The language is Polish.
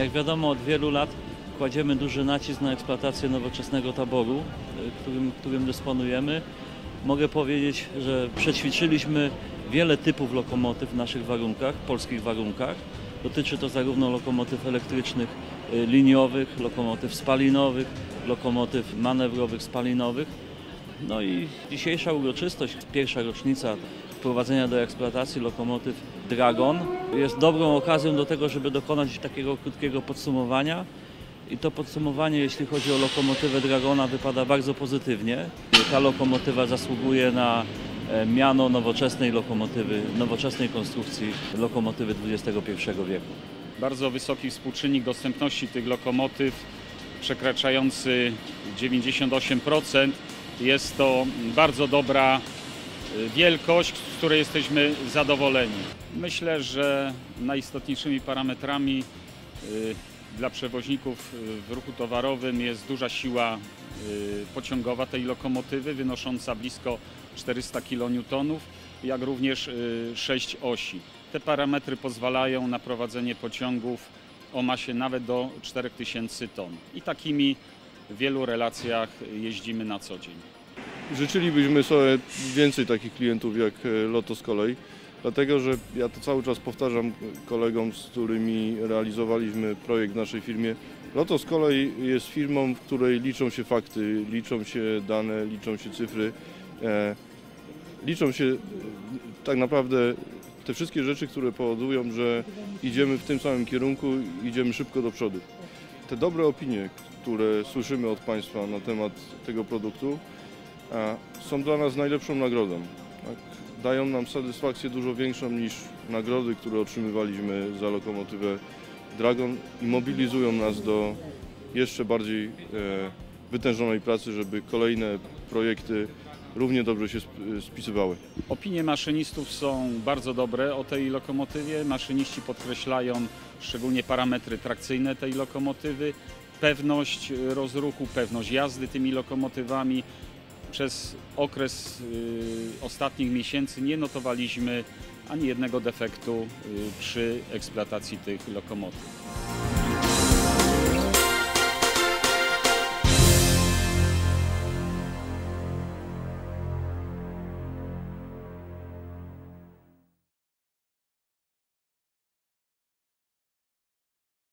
Jak wiadomo, od wielu lat kładziemy duży nacisk na eksploatację nowoczesnego taboru, y, którym, którym dysponujemy. Mogę powiedzieć, że przećwiczyliśmy wiele typów lokomotyw w naszych warunkach, polskich warunkach. Dotyczy to zarówno lokomotyw elektrycznych y, liniowych, lokomotyw spalinowych, lokomotyw manewrowych spalinowych. No i dzisiejsza uroczystość, pierwsza rocznica wprowadzenia do eksploatacji lokomotyw Dragon jest dobrą okazją do tego, żeby dokonać takiego krótkiego podsumowania. I to podsumowanie, jeśli chodzi o lokomotywę Dragona, wypada bardzo pozytywnie. Ta lokomotywa zasługuje na e, miano nowoczesnej lokomotywy, nowoczesnej konstrukcji lokomotywy XXI wieku. Bardzo wysoki współczynnik dostępności tych lokomotyw, przekraczający 98%. Jest to bardzo dobra wielkość, z której jesteśmy zadowoleni. Myślę, że najistotniejszymi parametrami y, dla przewoźników y, w ruchu towarowym jest duża siła y, pociągowa tej lokomotywy, wynosząca blisko 400 kN, jak również y, 6 osi. Te parametry pozwalają na prowadzenie pociągów o masie nawet do 4000 ton. I takimi w wielu relacjach jeździmy na co dzień. Życzylibyśmy sobie więcej takich klientów jak e, Loto z kolei, dlatego że ja to cały czas powtarzam kolegom, z którymi realizowaliśmy projekt w naszej firmie. Loto z kolei jest firmą, w której liczą się fakty, liczą się dane, liczą się cyfry, e, liczą się e, tak naprawdę te wszystkie rzeczy, które powodują, że idziemy w tym samym kierunku, idziemy szybko do przodu. Te dobre opinie, które słyszymy od Państwa na temat tego produktu, są dla nas najlepszą nagrodą. Tak? Dają nam satysfakcję dużo większą niż nagrody, które otrzymywaliśmy za lokomotywę Dragon i mobilizują nas do jeszcze bardziej e, wytężonej pracy, żeby kolejne projekty równie dobrze się sp- spisywały. Opinie maszynistów są bardzo dobre o tej lokomotywie. Maszyniści podkreślają szczególnie parametry trakcyjne tej lokomotywy, pewność y, rozruchu, pewność jazdy tymi lokomotywami. Przez okres y, ostatnich miesięcy nie notowaliśmy ani jednego defektu y, przy eksploatacji tych lokomotyw.